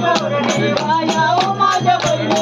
गौरणी माया ओ माझ्या बहिणी